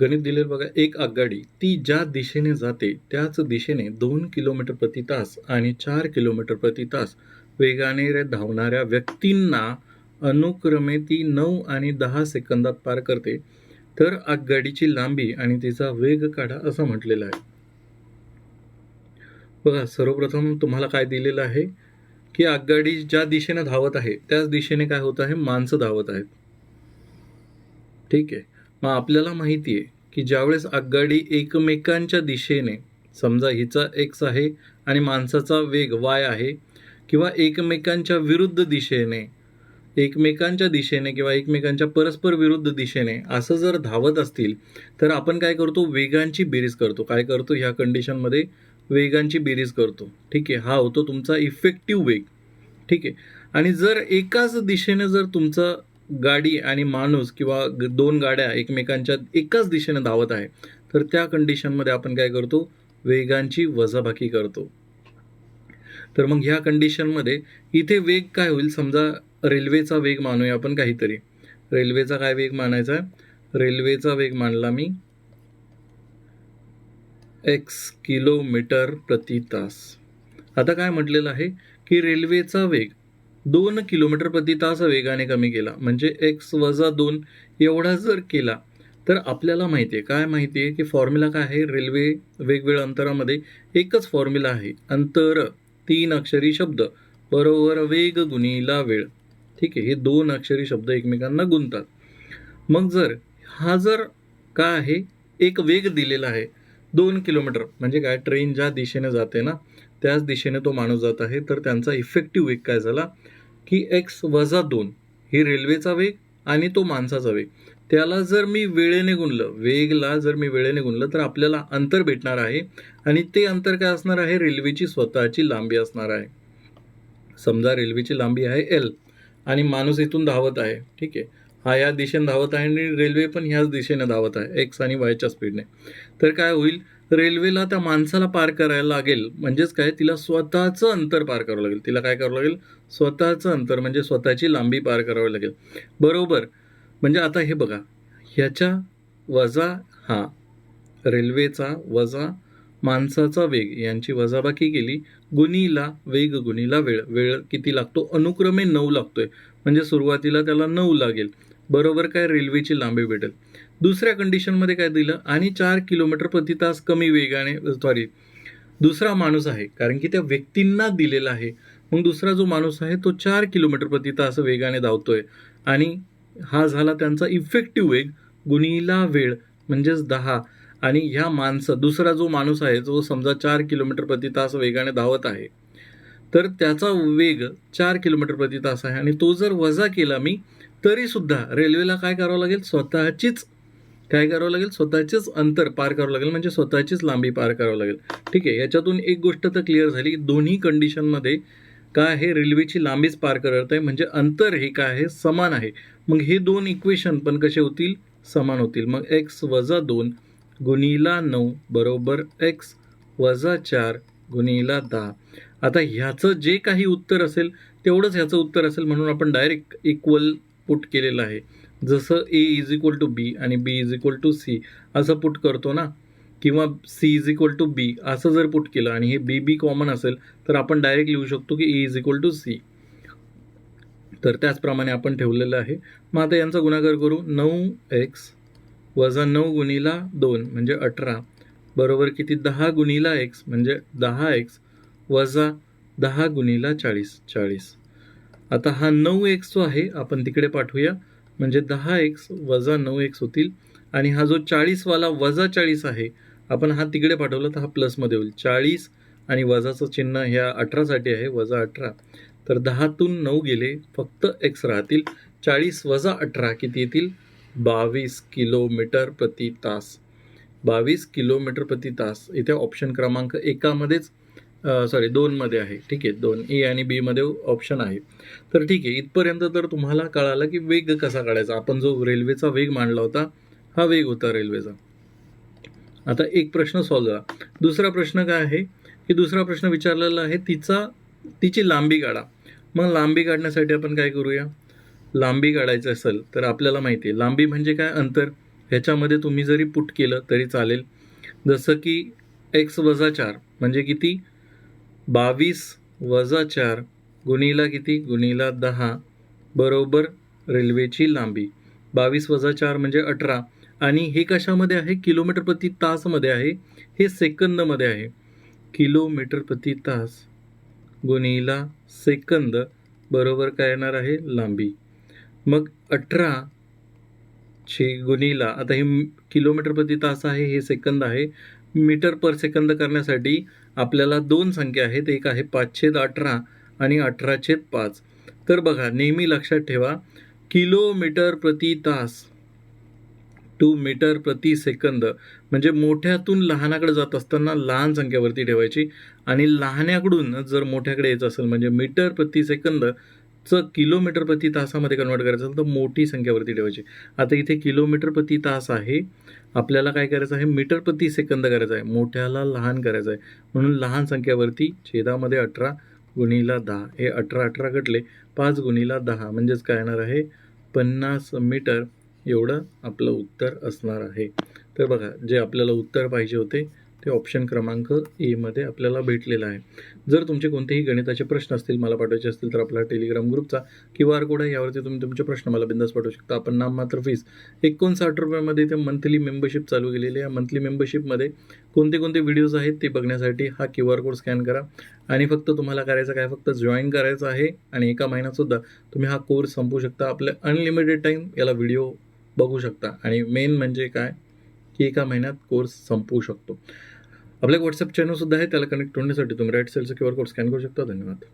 गणित दिलेलं बघा एक आगगाडी ती ज्या दिशेने जाते त्याच दिशेने दोन किलोमीटर प्रति तास आणि चार किलोमीटर प्रति तास वेगाने धावणाऱ्या व्यक्तींना अनुक्रमे ती नऊ आणि दहा सेकंदात पार करते. तर आगगाडीची लांबी आणि तिचा वेग काढा असं म्हटलेलं आहे. बघा सर्वप्रथम तुम्हाला काय दिलेलं आहे? की आगगाडी ज्या दिशेने धावत आहे त्याच दिशेने काय होत आहे? माणसं धावत आहेत. ठीक आहे. मग आपल्याला माहिती आहे की ज्यावेळेस आगगाडी एकमेकांच्या दिशेने समजा हिचा एक्स आहे आणि माणसाचा वेग वाय आहे किंवा एकमेकांच्या विरुद्ध दिशेने एकमेकांच्या दिशेने किंवा एकमेकांच्या परस्पर विरुद्ध दिशेने असं जर धावत असतील तर आपण काय करतो? वेगांची बेरीज करतो. काय करतो? ह्या कंडिशनमध्ये वेगांची बेरीज करतो. ठीक आहे? हा होतो तुमचा इफेक्टिव्ह वेग. ठीक आहे? आणि जर एकाच दिशेने जर तुमचा गाडी आणि माणूस किंवा दोन गाड्या एकमेकांच्या एकाच दिशेने धावत आहे तर त्या कंडिशनमध्ये आपण काय करतो? वेगांची वजाबाकी करतो. तर मग ह्या कंडिशनमध्ये इथे वेग काय होईल? समजा रेल्वेचा वेग मानूया आपण काहीतरी. रेल्वेचा काय वेग मानायचा आहे? रेल्वेचा वेग मानला मी एक्स किलोमीटर प्रति तास. आता काय म्हटलेलं आहे? की रेल्वेचा वेग दोन किलोमीटर प्रति तास वेगाने कमी केला. म्हणजे एक्स वजा दोन एवढा जर केला तर आपल्याला माहिती आहे काय माहिती आहे की फॉर्म्युला काय आहे? रेल्वे वेगवेगळ्या अंतरामध्ये एकच फॉर्म्युला आहे. अंतर तीन अक्षरी शब्द बरोबर वेग गुणीला वेळ. ठीक? आहे हे दोन अक्षरी शब्द एकमेकांना गुंतात मग जर हा जर काय आहे? एक वेग दिलेला आहे. दोन किलोमीटर म्हणजे काय? ट्रेन ज्या दिशेने जाते ना त्याच दिशेने तो माणूस जात आहे तर त्यांचा इफेक्टिव्ह वेग काय झाला? की एक्स वजा दोन ही रेल्वेचा वेग आणि तो माणसाचा वेग. त्याला जर मी वेळेने गुणलं वेगला जर मी वेळेने गुणलं तर आपल्याला अंतर भेटणार आहे आणि ते अंतर काय असणार आहे? रेल्वेची स्वतःची लांबी असणार आहे. समजा रेल्वेची लांबी आहे एल आणि माणूस इथून धावत आहे ठीक आहे. हा या दिशेने धावत आहे आणि रेल्वे पण ह्याच दिशेने धावत आहे एक्स आणि वायच्या स्पीडने तर काय होईल? रेल्वेला त्या माणसाला पार करायला लागेल. म्हणजेच काय? तिला स्वतःचं अंतर पार करावं लागेल. तिला काय करावं लागेल? स्वतःचं अंतर म्हणजे स्वतःची लांबी पार करावी लागेल. बरोबर. म्हणजे आता हे बघा. ह्याच्या वजा हा रेल्वेचा वजा माणसाचा वेग यांची वजाबाकी केली. गुणीला वेग गुणीला वेळ. वेळ किती लागतो? अनुक्रमे नऊ लागतोय. म्हणजे सुरुवातीला त्याला नऊ लागेल. बरोबर काय? रेल्वेची लांबी भेटेल. दुसऱ्या कंडिशनमध्ये काय दिलं? आणि चार किलोमीटर प्रति तास कमी वेगाने सॉरी दुसरा माणूस आहे. कारण की त्या व्यक्तींना दिलेला आहे. मग दुसरा जो माणूस आहे तो चार किलोमीटर प्रति तास वेगाने धावतोय. आणि हा झाला त्यांचा इफेक्टिव्ह वेग गुणीला वेळ म्हणजेच दहा. आणि ह्या माणसं दुसरा जो माणूस आहे जो समजा चार किलोमीटर प्रति तास वेगाने धावत आहे तर त्याचा वेग चार किलोमीटर प्रति तास आहे. आणि तो जर वजा केला मी तरीसुद्धा रेल्वेला काय करावं लागेल? स्वतःचीच काय करावं लागेल? स्वतःचेच अंतर पार करावं लागेल म्हणजे स्वतःचीच लांबी पार करावं लागेल. ठीक आहे याच्यातून एक गोष्ट तर क्लिअर झाली की दोन्ही कंडिशनमध्ये काय आहे? रेल्वेची लांबीच पार करत आहे म्हणजे अंतर हे काय आहे? समान आहे. मग हे दोन इक्वेशन पण कसे होतील? समान होतील. मग एक्स वजा दोन गुणीला नऊ बरोबर एक्स वजा चार गुणीला दहा. आता ह्याचं जे काही उत्तर असेल तेवढंच ह्याचं उत्तर असेल म्हणून आपण डायरेक्ट इक्वल पुट केलेलं आहे. जसं A is equal to B आणि B is equal to C असं पुट करतो ना किंवा C is equal to B असं जर पुट केलं आणि हे बी बी कॉमन असेल तर आपण डायरेक्ट लिहू शकतो की A is equal to C तर त्याचप्रमाणे आपण ठेवलेलं आहे. मग आता यांचा गुणाकार करू. नऊ एक्स वजा नऊ गुणीला दोन म्हणजे अठरा. बरोबर किती? दहा गुणीला एक्स म्हणजे दहा एक्स वजा दहा गुणीला चाळीस चाळीस. आता हा नऊ एक्स जो आहे आपण तिकडे पाठवूया. म्हणजे दहा एक्स वजा नऊ एक्स होतील. आणि हा जो चाळीसवाला वजा चाळीस आहे आपण हा तिकडे पाठवला तर हा प्लसमध्ये होईल. चाळीस आणि वजाचं चिन्ह ह्या अठरासाठी आहे वजा अठरा. तर दहातून नऊ गेले फक्त एक्स राहतील. चाळीस वजा अठरा किती येतील? बावीस किलोमीटर प्रति तास. बावीस किलोमीटर प्रति तास. इथे ऑप्शन क्रमांक एकामध्येच सॉरी दोनमध्ये आहे. ठीक आहे दोन. ए आणि बीमध्ये ऑप्शन आहे. तर ठीक आहे इथपर्यंत तर तुम्हाला कळालं की वेग कसा काढायचा. आपण जो रेल्वेचा वेग मांडला होता हा वेग होता रेल्वेचा आता एक प्रश्न सॉल्व झाला. दुसरा प्रश्न काय आहे? की दुसरा प्रश्न विचारलेला आहे तिचा तिची लांबी काढा. मग लांबी काढण्यासाठी आपण काय करूया? लांबी काढायचं असेल तर आपल्याला माहिती आहे. लांबी म्हणजे काय? अंतर. ह्याच्यामध्ये तुम्ही जरी पुट केलं तरी चालेल. जसं की एक्स वजा चार म्हणजे किती? बावीस वजा चार गुणीला किती? गुणीला दहा बरोबर रेल्वेची लांबी. बावीस वजा चार म्हणजे अठरा. आणि हे कशामध्ये आहे? किलोमीटर प्रति तासमध्ये आहे. हे सेकंदमध्ये आहे. किलोमीटर प्रति तास गुणीला सेकंद बरोबर काय येणार आहे? लांबी. मग अठरा ची गुणीला आता हे किलोमीटर प्रति तास आहे हे सेकंद आहे. मीटर पर सेकंद करण्यासाठी आपल्याला दोन संख्या आहेत. एक आहे पाचशेद अठरा आणि अठराशेद पाच. तर बघा नेहमी लक्षात ठेवा किलोमीटर प्रति तास टू मीटर प्रति सेकंद म्हणजे मोठ्यातून लहानाकडे जात असताना लहान संख्यावरती ठेवायची आणि लहान्याकडून जर मोठ्याकडे यायचं असेल म्हणजे मीटर प्रति सेकंद चं किलोमीटर प्रति तासामध्ये कन्वर्ट करायचं असेल तर मोठी संख्यावरती ठेवायची. आता इथे किलोमीटर प्रति तास आहे आपल्याला काय करायचं आहे? मीटर प्रति सेकंद करायचं आहे. मोठ्याला लहान करायचं आहे. म्हणून लहान संख्यावरती छेदामध्ये अठरा गुणीला दहा. हे अठरा अठरा कटले पाच गुणीला दहा. म्हणजेच काय येणार आहे? पन्नास मीटर एवढं आपलं उत्तर असणार आहे. तर बघा जे आपल्याला उत्तर पाहिजे होते ते ऑप्शन क्रमांक एमध्ये आपल्याला भेटलेलं आहे. जर तुमचे कोणतेही गणिताचे प्रश्न असतील मला पाठवायचे असतील तर आपला टेलिग्राम ग्रुपचा क्यू आर कोड आहे. यावरती तुम्ही तुमचे प्रश्न मला बिंदास पाठवू शकता. आपण नाम मात्र फीस एकोणसाठ रुपयामध्ये ते मंथली मेंबरशिप चालू केलेली आहे. मंथली मेंबरशिपमध्ये कोणते कोणते व्हिडिओज आहेत ते बघण्यासाठी हा क्यू आर कोड स्कॅन करा. आणि फक्त तुम्हाला करायचं काय? फक्त जॉईन करायचं आहे आणि एका महिन्यातसुद्धा तुम्ही हा कोर्स संपू शकता. आपल्या अनलिमिटेड टाईम याला व्हिडिओ बघू शकता. आणि मेन म्हणजे काय? की एका महिन्यात कोर्स संपवू शकतो. आपल्या व्हॉट्सअप चॅनलसुद्धा आहे त्याला कनेक्ट होण्यासाठी तुम्ही राईट सेलचा क्यू आर कोड स्कॅन करू शकता. धन्यवाद.